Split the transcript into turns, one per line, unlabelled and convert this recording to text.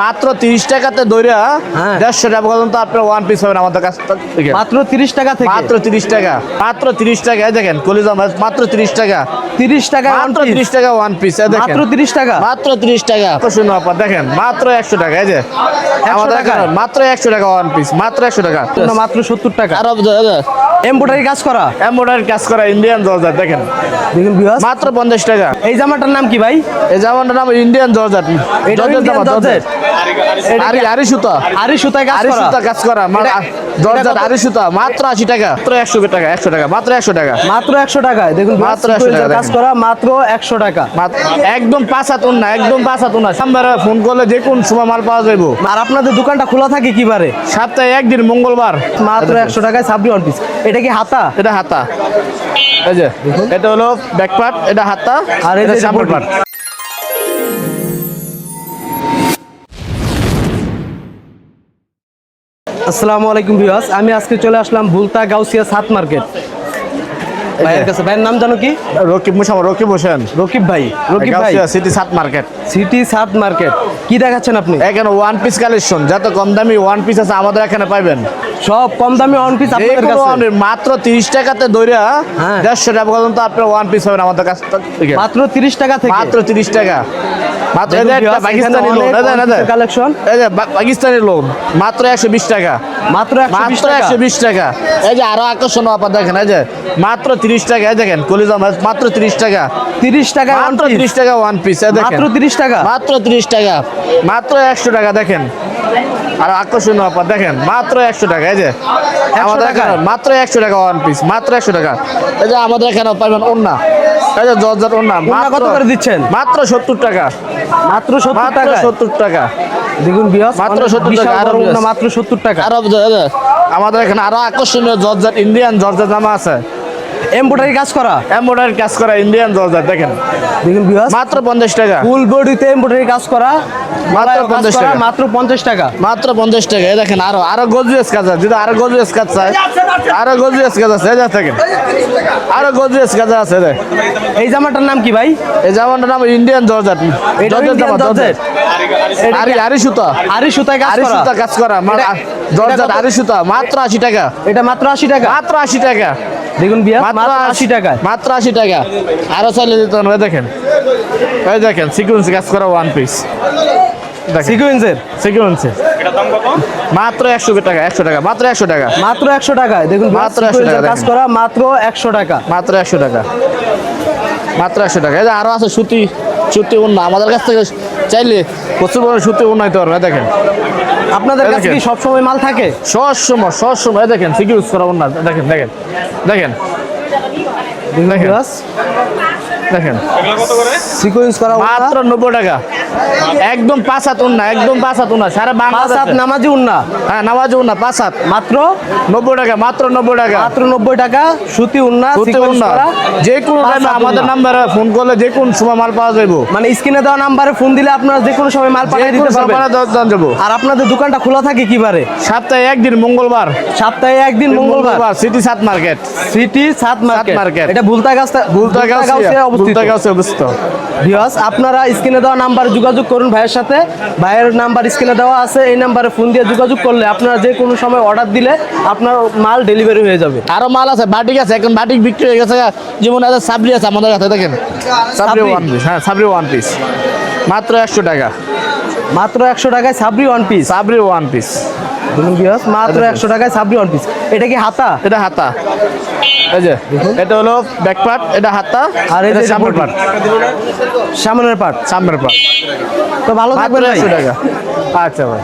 মাত্র তিরিশ টাকাতে দইরা
হ্যাঁ।
দেড়শো টাকা পর্যন্ত আপনার ওয়ান পিস পাবেন আমাদের কাছ। থেকে
মাত্র তিরিশ টাকা থেকে?
মাত্র তিরিশ টাকা। মাত্র তিরিশ টাকা দেখেন কলিজা মাছ মাত্র তিরিশ টাকা।
তিরিশ টাকা
মাত্র তিরিশ টাকা ওয়ান পিস
মাত্র তিরিশ টাকা?
মাত্র তিরিশ টাকা। শুনুন দেখেন মাত্র একশো টাকা এই যে। আমাদের মাত্র একশো টাকা ওয়ান পিস মাত্র একশো টাকা।
মাত্র সত্তর টাকা।
আরও
এমব্রয়ডারি কাজ করা?
এমব্রয়ডারি কাজ করা ইন্ডিয়ান জর্জার দেখেন।
দেখুন ভিউয়ার্স
মাত্র পঞ্চাশ টাকা।
এই জামাটার নাম কি ভাই?
এই জামাটার নাম ইন্ডিয়ান জর্জার
Indian
জামা
জর্জার।
আরি আরি সুতা।
আরি সুতায় কাজ
আরি
করা।
সুতা কাজ করা। জর্জেট
এটা
সুতা মাত্র আশি টাকা। মাত্র একশো টাকা একশো টাকা মাত্র একশো টাকা।
মাত্র একশো টাকায় দেখুন
মাত্র 100 টাকা
কাজ করা মাত্র একশো টাকা।
একদম পাঁচ হাতুন না একদম পাঁচ হাতুন না সামনে ফোন করলে যে কোন সময় মাল পাওয়া যাইবো।
আর আপনাদের দোকানটা খোলা থাকে কি কিবারে?
সপ্তাহে একদিন মঙ্গলবার।
মাত্র একশো টাকায় সাবরি ওয়ান পিস এটা কি হাতা?
এটা হাতা। এই যে এটা হলো ব্যাক পার্ট এটা হাতা
আর এই যে
এটা সামনের পার্ট
আসসালামু আলাইকুম ভিউয়ার্স আমি আজকে চলে আসলাম ভুলতা গাউসিয়া সাত মার্কেট। ভাইয়ের কাছে ভাইয়ের নাম জানো কি?
রকিব মুসাম রকিব হোসেন।
রকিব ভাই রকিব ভাই।
সিটি সাত মার্কেট।
সিটি সাত মার্কেট। কি দেখাচ্ছেন আপনি?
এখানে ওয়ান পিস কালেকশন যত কম দামি ওয়ান পিস আছে আমাদের এখানে পাইবেন।
সব কম দামি ওয়ান পিস আপনাদের কাছে।
মাত্র তিরিশ টাকাতে দইরা
হ্যাঁ।
দেড়শো টাকা পর্যন্ত আপনার ওয়ান পিস পাবেন আমাদের কাছ থেকে।
মাত্র তিরিশ টাকা থেকে।
মাত্র তিরিশ টাকা। মাত্র এই
দেখুন
যে একটা
viewers,
পাকিস্তানি লোন
কালেকশন
এই যে পাকিস্তানি লোন মাত্র একশো বিশ টাকা।
মাত্র
মাত্র একশো বিশ টাকা। এই যে আরও আকর্ষণীয় আপনার দেখেন এই যে মাত্র তিরিশ টাকা এই দেখেন কলিজা মাছ মাত্র তিরিশ টাকা।
তিরিশ টাকা
মাত্র তিরিশ টাকা ওয়ান পিস দেখেন।
মাত্র তিরিশ টাকা।
মাত্র তিরিশ টাকা। মাত্র একশো টাকা দেখেন। আর আকর্ষণীয় আপনার দেখেন মাত্র একশো টাকা এই যে। আমাদের এখানে মাত্র একশো টাকা ওয়ান পিস মাত্র একশো টাকা। এই যে আমাদের এখানে পাবেন ওন্না এই যে জর্জার ওন্না
ওন্না কত করে দিচ্ছেন?
মাত্র সত্তর টাকা।
মাত্র সত্তর টাকা
সত্তর টাকা।
দেখুন
মাত্র
সত্তর
টাকা, আরও।
মাত্র সত্তর টাকা।
আরব আমাদের এখানে আরও আকর্ষণীয় জর্জার ইন্ডিয়ান জর্জার জামা আছে।
এমব্রয়ডারি কাজ করা?
এমব্রয়ডারি কাজ করা ইন্ডিয়ান জর্জার দেখেন।
দেখুন
মাত্র পঞ্চাশ টাকা।
ফুল বডিতে এমব্রয়ডারি কাজ করা
মাত্র
গলায়ও
50 টাকা।
মাত্র পঞ্চাশ টাকা।
মাত্র পঞ্চাশ টাকা। এই দেখেন আরও আরও কাজ আছে। যদি আরও কাজ চাই আরও গজুয়েস কাজ আছে। এই দেখেন আরও কাজ আছে এই
এই জামাটার নাম কি ভাই?
এই জামাটার নাম ইন্ডিয়ান জর্জার
এটা
জর্জেট জামা। আরি আরি সুতা।
আরি সুতায় কাজ
আরি সুতা কাজ করা।
কত?
আরি সুতা। মাত্র আশি টাকা।
এটা মাত্র আশি টাকা।
মাত্র আশি টাকা।
দেখুন বিয়াস মাত্র আশি টাকায়?
মাত্র আশি টাকা। আরও চাইলে দিতে দেখেন। এই দেখেন সিকুয়েন্স কাজ করা ওয়ান পিস
সিকুয়েন্সের
মাত্র একশো টাকা একশো টাকা মাত্র একশো টাকা।
মাত্র একশো টাকায়। দেখুন
মাত্র 100
সিকুয়েন্সের
টাকা
কাজ। করা মাত্র একশো টাকা।
মাত্র একশো টাকা। মাত্র একশো টাকা। এই যে আরও আছে সুতি সুতি উন্না আমাদের কাছ থেকে চাইলে প্রচুর সুতি উন্না নিতে পারবে দেখেন।
আপনাদের কাছে। কি সবসময় মাল থাকে?
সব সময় সব সময় দেখেন সিকিউরিজ করা উন্না দেখেন দেখেন দেখেন। দেখেন।
সিকুয়েন্স করা
মাত্র নব্বই টাকা। একদম পাঁচ হাত উন্না একদম পাঁচ হাত উন্না সারা
পাঁচ
বাংলাদেশ
হাত নামাজি উন্না?
হ্যাঁ নামাজ উন্না পাঁচ হাত।
মাত্র?
নব্বই টাকা মাত্র নব্বই টাকা।
মাত্র নব্বই টাকা সুতি উন্না
সুতি উন্না। যে কোনো টাইমে আমাদের নাম্বারে ফোন করলে যে কোন সময় মাল পাওয়া যাব
মানে স্ক্রিনে দেওয়া নাম্বারে ফোন দিলে আপনারা যে কোনো সময় মাল পাঠিয়ে দিতে পারবেন। আর আপনাদের দোকানটা খোলা থাকে কিবারে
সপ্তাহে একদিন মঙ্গলবার।
সপ্তাহে একদিন মঙ্গলবার।
সিটি সাত মার্কেট।
সিটি সাত মার্কেট। এটা ভুলতা গাছটা
ভুলতা গাউসিয়া
অবস্থিত। আপনারা স্ক্রিনে দেওয়া নাম্বারে যোগাযোগ করুন ভাইয়ের সাথে। ভাইয়ের নাম্বার স্ক্রিনে দেওয়া আছে এই নাম্বারে ফোন দিয়ে যোগাযোগ করলে আপনারা যে কোনো সময় অর্ডার দিলে আপনার মাল ডেলিভারি হয়ে যাবে।
আরও মাল আছে বাটিক আছে এখন বাটিক বিক্রি হয়ে গেছে। যেমন আছে সাবরি আছে আমাদের কাছে দেখেন। সাবরি? ওয়ান পিস হ্যাঁ সাবরি ওয়ান পিস মাত্র একশো টাকা।
মাত্র একশো টাকায় সাবরি ওয়ান পিস
সাবরি ওয়ান পিস
মাত্র একশো টাকায় সাবরি ওয়ান পিস এটা কি হাতা?
এটা হাতা। এই যে এটা হলো ব্যাক পার্ট এটা হাতা
আর
এটা সামনের। পার্ট
সামনের পার্ট
সামনের পার্ট
তো ভালো থাকবে
একশো টাকা। আচ্ছা ভাই।